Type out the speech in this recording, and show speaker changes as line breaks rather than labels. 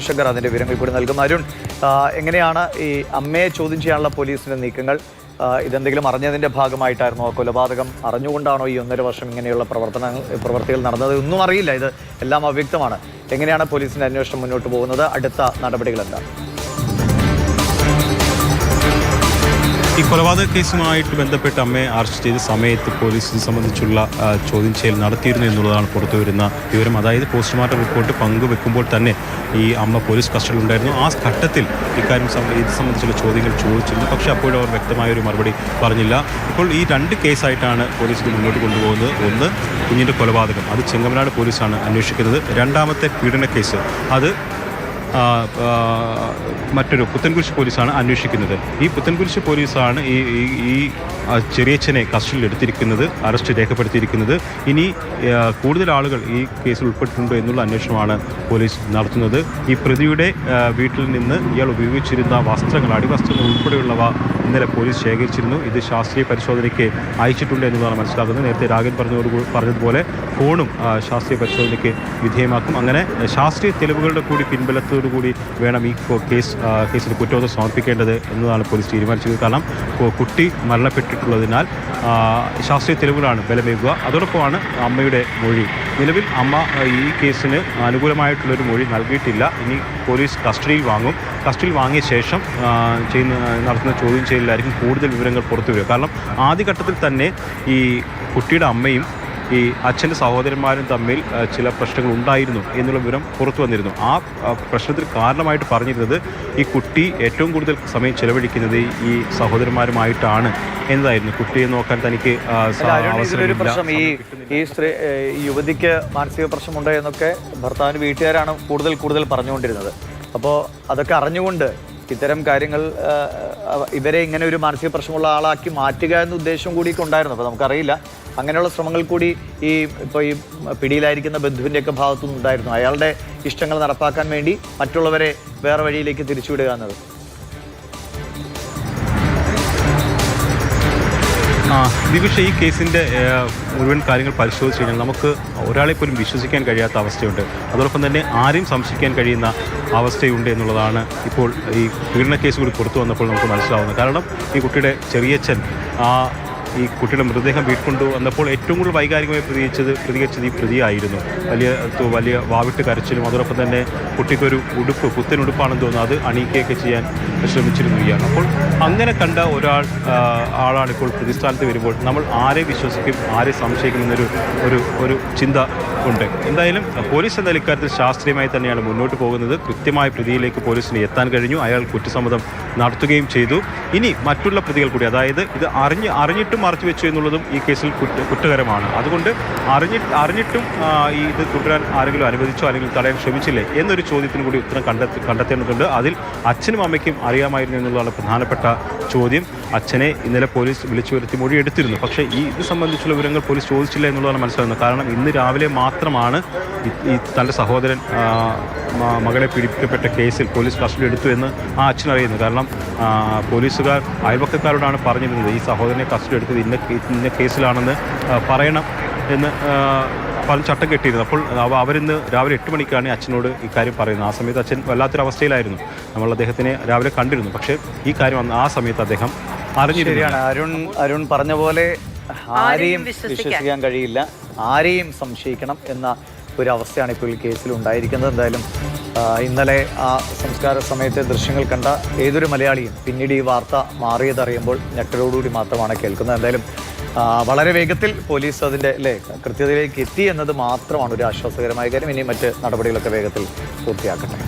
ശങ്കർ അതിന്റെ വിവരങ്ങൾ കൂടി നൽകും. അരുൺ എങ്ങനെയാണ് ഈ അമ്മയെ ചോദ്യം ചെയ്യാനുള്ള പോലീസിന്റെ നീക്കങ്ങൾ? ഇതെന്തെങ്കിലും അറിഞ്ഞതിന്റെ ഭാഗമായിട്ടായിരുന്നോ? കൊലപാതകം അറിഞ്ഞുകൊണ്ടാണോ ഈ ഒന്നര വർഷം ഇങ്ങനെയുള്ള പ്രവർത്തനങ്ങൾ പ്രവർത്തികൾ നടന്നത്? ഒന്നും അറിയില്ല. ഇത് എല്ലാം അവ്യക്തമാണ്. എങ്ങനെയാണ് പോലീസിന്റെ അന്വേഷണം മുന്നോട്ട് പോകുന്നത്? അടുത്ത നടപടികൾ എന്താണ്?
ഈ കൊലപാതക കേസുമായിട്ട് ബന്ധപ്പെട്ട് അമ്മയെ അറസ്റ്റ് ചെയ്ത സമയത്ത് പോലീസ് ഇത് സംബന്ധിച്ചുള്ള ചോദ്യം ചെയ്യൽ നടത്തിയിരുന്നു എന്നുള്ളതാണ് പുറത്തു വരുന്ന വിവരം. അതായത് പോസ്റ്റ്മോർട്ടം റിപ്പോർട്ട് പങ്കുവെക്കുമ്പോൾ തന്നെ ഈ അമ്മ പോലീസ് കസ്റ്റഡിയിൽ ഉണ്ടായിരുന്നു ആ ഘട്ടത്തിൽ ഇക്കാര്യം ഇത് സംബന്ധിച്ചുള്ള ചോദ്യങ്ങൾ ചോദിച്ചിരുന്നു. പക്ഷേ അപ്പോഴും അവർ വ്യക്തമായ ഒരു മറുപടി പറഞ്ഞില്ല. ഇപ്പോൾ ഈ രണ്ട് കേസായിട്ടാണ് പോലീസ് ഇത് മുന്നോട്ട് കൊണ്ടുപോകുന്നത്. ഒന്ന് കുഞ്ഞിന്റെ കൊലപാതകം. അത് ചെങ്ങമനാട് പോലീസാണ് അന്വേഷിക്കുന്നത്. രണ്ടാമത്തെ പീഡന കേസ്. അത് മറ്റൊരു പുത്തൻകുരിശ് പോലീസാണ് അന്വേഷിക്കുന്നത്. ഈ പുത്തൻകുരിശ് പോലീസാണ് ഈ ഈ- ചെറിയച്ഛനെ കസ്റ്റഡിയിൽ എടുത്തിരിക്കുന്നത് അറസ്റ്റ് രേഖപ്പെടുത്തിയിരിക്കുന്നത്. ഇനി കൂടുതൽ ആളുകൾ ഈ കേസിൽ ഉൾപ്പെട്ടിട്ടുണ്ടോ എന്നുള്ള അന്വേഷണമാണ് പോലീസ് നടത്തുന്നത്. ഈ പ്രതിയുടെ വീട്ടിൽ നിന്ന് ഇയാൾ ഉപയോഗിച്ചിരുന്ന വസ്ത്രങ്ങൾ അടിവസ്ത്രങ്ങൾ ഉൾപ്പെടെയുള്ളവ ഇന്നലെ പോലീസ് ശേഖരിച്ചിരുന്നു. ഇത് ശാസ്ത്രീയ പരിശോധനയ്ക്ക് അയച്ചിട്ടുണ്ട് എന്നതാണ് മനസ്സിലാക്കുന്നത്. നേരത്തെ രാഗൻ പറഞ്ഞതോട് പറഞ്ഞതുപോലെ ഫോണും ശാസ്ത്രീയ പരിശോധനയ്ക്ക് വിധേയമാക്കും. അങ്ങനെ ശാസ്ത്രീയ തെളിവുകളുടെ കൂടി പിൻബലത്തോടു കൂടി വേണം ഈ കേസ് കേസിൽ കുറ്റബോധം സമർപ്പിക്കേണ്ടത് എന്നതാണ് പോലീസ് തീരുമാനിച്ചത്. കാരണം കുട്ടി മരണപ്പെട്ടിട്ടുള്ളതിനാൽ ശാസ്ത്രീയ തെളിവുകളാണ് ബലമേകുക. അതോടൊപ്പമാണ് അമ്മയുടെ മൊഴി. നിലവിൽ അമ്മ ഈ കേസിന് അനുകൂലമായിട്ടുള്ളൊരു മൊഴി നൽകിയിട്ടില്ല. ഇനി പോലീസ് കസ്റ്റഡിയിൽ വാങ്ങും. കസ്റ്റഡിയിൽ വാങ്ങിയ ശേഷം ചെയ്യുന്ന നടത്തുന്ന ചോദ്യം ചെയ്യലിലായിരിക്കും കൂടുതൽ വിവരങ്ങൾ പുറത്തു വരിക കാരണം ആദ്യഘട്ടത്തിൽ തന്നെ ഈ കുട്ടിയുടെ അമ്മയും ഈ അച്ഛന്റെ സഹോദരന്മാരും തമ്മിൽ ചില പ്രശ്നങ്ങൾ ഉണ്ടായിരുന്നു എന്നുള്ള വിവരം പുറത്തു വന്നിരുന്നു. ആ പ്രശ്നത്തിൽ പ്രശ്നത്തിന് കാരണമായിട്ട് പറഞ്ഞിരുന്നത് ഈ കുട്ടി ഏറ്റവും കൂടുതൽ സമയം ചെലവഴിക്കുന്നത് ഈ സഹോദരന്മാരുമായിട്ടാണ് എന്നതായിരുന്നു. കുട്ടിയെ നോക്കാൻ തനിക്ക്
പ്രശ്നം. ഈ ഈ സ്ത്രീ യുവതിക്ക് മാനസിക പ്രശ്നമുണ്ട് എന്നൊക്കെ ഭർത്താവിന് വീട്ടുകാരാണ് കൂടുതൽ കൂടുതൽ പറഞ്ഞുകൊണ്ടിരുന്നത്. അപ്പോൾ അതൊക്കെ അറിഞ്ഞുകൊണ്ട് ഇത്തരം കാര്യങ്ങൾ ഇവരെ ഇങ്ങനെ ഒരു മാനസിക പ്രശ്നമുള്ള ആളാക്കി മാറ്റുക എന്ന ഉദ്ദേശം കൂടി ഉണ്ടായിരുന്നു. അപ്പോൾ നമുക്കറിയില്ല. അങ്ങനെയുള്ള ശ്രമങ്ങൾ കൂടി ഈ ഇപ്പോൾ ഈ പിടിയിലായിരിക്കുന്ന ബന്ധുവിന്റെയൊക്കെ ഭാഗത്തുനിന്ന് ഉണ്ടായിരുന്നു അയാളുടെ ഇഷ്ടങ്ങൾ നടപ്പാക്കാൻ വേണ്ടി മറ്റുള്ളവരെ വേറെ വഴിയിലേക്ക് തിരിച്ചുവിടുക എന്നത്.
ദിവിഷ ഈ കേസിന്റെ മുഴുവൻ കാര്യങ്ങൾ പരിശോധിച്ച് കഴിഞ്ഞാൽ നമുക്ക് ഒരാളെ പോലും വിശ്വസിക്കാൻ കഴിയാത്ത അവസ്ഥയുണ്ട്. അതോടൊപ്പം തന്നെ ആരെയും സംശയിക്കാൻ കഴിയുന്ന അവസ്ഥയുണ്ട് എന്നുള്ളതാണ് ഇപ്പോൾ ഈ പീഡന കേസ് കൂടി പുറത്തു വന്നപ്പോൾ നമുക്ക് മനസ്സിലാവുന്നത്. കാരണം ഈ കുട്ടിയുടെ ചെറിയച്ഛൻ ആ ഈ കുട്ടിയുടെ മൃതദേഹം വീട്ടുകൊണ്ടു വന്നപ്പോൾ ഏറ്റവും കൂടുതൽ വൈകാരികമായി പ്രതികരിച്ചത് പ്രതികരിച്ചത് ഈ പ്രതിയായിരുന്നു. വലിയ വലിയ വാവിട്ട് കരച്ചിലും അതോടൊപ്പം തന്നെ കുട്ടിക്കൊരു ഉടുപ്പ് പുത്തൻ ഉടുപ്പാണെന്ന് തോന്നുന്നു. അത് അണിയിക്കുകയൊക്കെ ചെയ്യാൻ ശ്രമിച്ചിരുന്നു ഇയാൾ അപ്പോൾ അങ്ങനെ കണ്ട ഒരാൾ ആളാണ് ഇപ്പോൾ പ്രതിസ്ഥാനത്ത് വരുമ്പോൾ നമ്മൾ ആരെ വിശ്വസിക്കും ആരെ സംശയിക്കും എന്നൊരു ഒരു ഒരു ചിന്ത ഉണ്ട്. എന്തായാലും പോലീസ് എന്ന ഇക്കാര്യത്തിൽ ശാസ്ത്രീയമായി തന്നെയാണ് മുന്നോട്ട് പോകുന്നത്. കൃത്യമായ പ്രതിയിലേക്ക് പോലീസിന് എത്താൻ കഴിഞ്ഞു. അയാൾ കുറ്റസമ്മതം നടത്തുകയും ചെയ്തു. ഇനി മറ്റുള്ള പ്രതികൾ കൂടി അതായത് ഇത് അറിഞ്ഞ് അറിഞ്ഞിട്ടും മറച്ചു വെച്ചു എന്നുള്ളതും ഈ കേസിൽ കുറ്റ കുറ്റകരമാണ്. അതുകൊണ്ട് അറിഞ്ഞി അറിഞ്ഞിട്ടും ഈ ഇത് തുടരാൻ ആരെങ്കിലും അനുവദിച്ചോ അല്ലെങ്കിൽ തടയാൻ ശ്രമിച്ചില്ലേ എന്നൊരു ചോദ്യത്തിന് കൂടി ഉത്തരം കണ്ടെത്തി കണ്ടെത്തേണ്ടതുണ്ട്. അതിൽ അച്ഛനും അമ്മയ്ക്കും അറിയാമായിരുന്നു എന്നുള്ളതാണ് പ്രധാനപ്പെട്ട ചോദ്യം. അച്ഛനെ ഇന്നലെ പോലീസ് വിളിച്ചു വരുത്തി മൊഴി എടുത്തിരുന്നു പക്ഷേ ഈ ഇത് സംബന്ധിച്ചുള്ള വിവരങ്ങൾ പോലീസ് ചോദിച്ചില്ല എന്നുള്ളതാണ് മനസ്സിലാകുന്നത്. കാരണം ഇന്ന് രാവിലെ മാത്രമാണ് ഈ- തന്റെ സഹോദരൻ മകളെ പീഡിപ്പിക്കപ്പെട്ട കേസിൽ പോലീസ് കസ്റ്റഡി എടുത്തു എന്ന് ആ അച്ഛൻ അറിയുന്നു കാരണം പോലീസുകാർ അയൽവക്കക്കാരോടാണ് പറഞ്ഞിരുന്നത് ഈ സഹോദരനെ കസ്റ്റഡി എടുത്തത് ഇന്ന ഇന്ന കേസിലാണെന്ന് പറയണം എന്ന് പറഞ്ഞ് ചട്ടം കെട്ടിയിരുന്നു. അപ്പോൾ അവരിന്ന് രാവിലെ എട്ട് മണിക്കാണ് അച്ഛനോട് ഈ കാര്യം പറയുന്നത്. ആ സമയത്ത് അച്ഛൻ വല്ലാത്തൊരവസ്ഥയിലായിരുന്നു നമ്മൾ അദ്ദേഹത്തിനെ രാവിലെ കണ്ടിരുന്നു. പക്ഷേ ഈ കാര്യം വന്ന് ആ സമയത്ത് അദ്ദേഹം അറിഞ്ഞിരിക്കുകയാണ്
ശരിയാണ്. അരുൺ അരുൺ പറഞ്ഞ പോലെ ആരെയും വിശ്വസിക്കാൻ കഴിയില്ല. ആരെയും സംശയിക്കണം എന്ന ഒരു അവസ്ഥയാണ് ഇപ്പോൾ ഈ കേസിൽ ഉണ്ടായിരിക്കുന്നത്. എന്തായാലും ഇന്നലെ ആ സംസ്കാര സമയത്തെ ദൃശ്യങ്ങൾ കണ്ട ഏതൊരു മലയാളിയും പിന്നീട് ഈ വാർത്ത മാറിയതറിയുമ്പോൾ ഞെട്ടലോടുകൂടി മാത്രമാണ് കേൾക്കുന്നത്. എന്തായാലും വളരെ വേഗത്തിൽ പോലീസ് അതിന്റെ അല്ലേ കൃത്യതയിലേക്ക് എത്തി എന്നത് മാത്രമാണ് ഒരു ആശ്വാസകരമായ കാര്യം. ഇനി മറ്റ് നടപടികളൊക്കെ വേഗത്തിൽ പൂർത്തിയാക്കട്ടെ.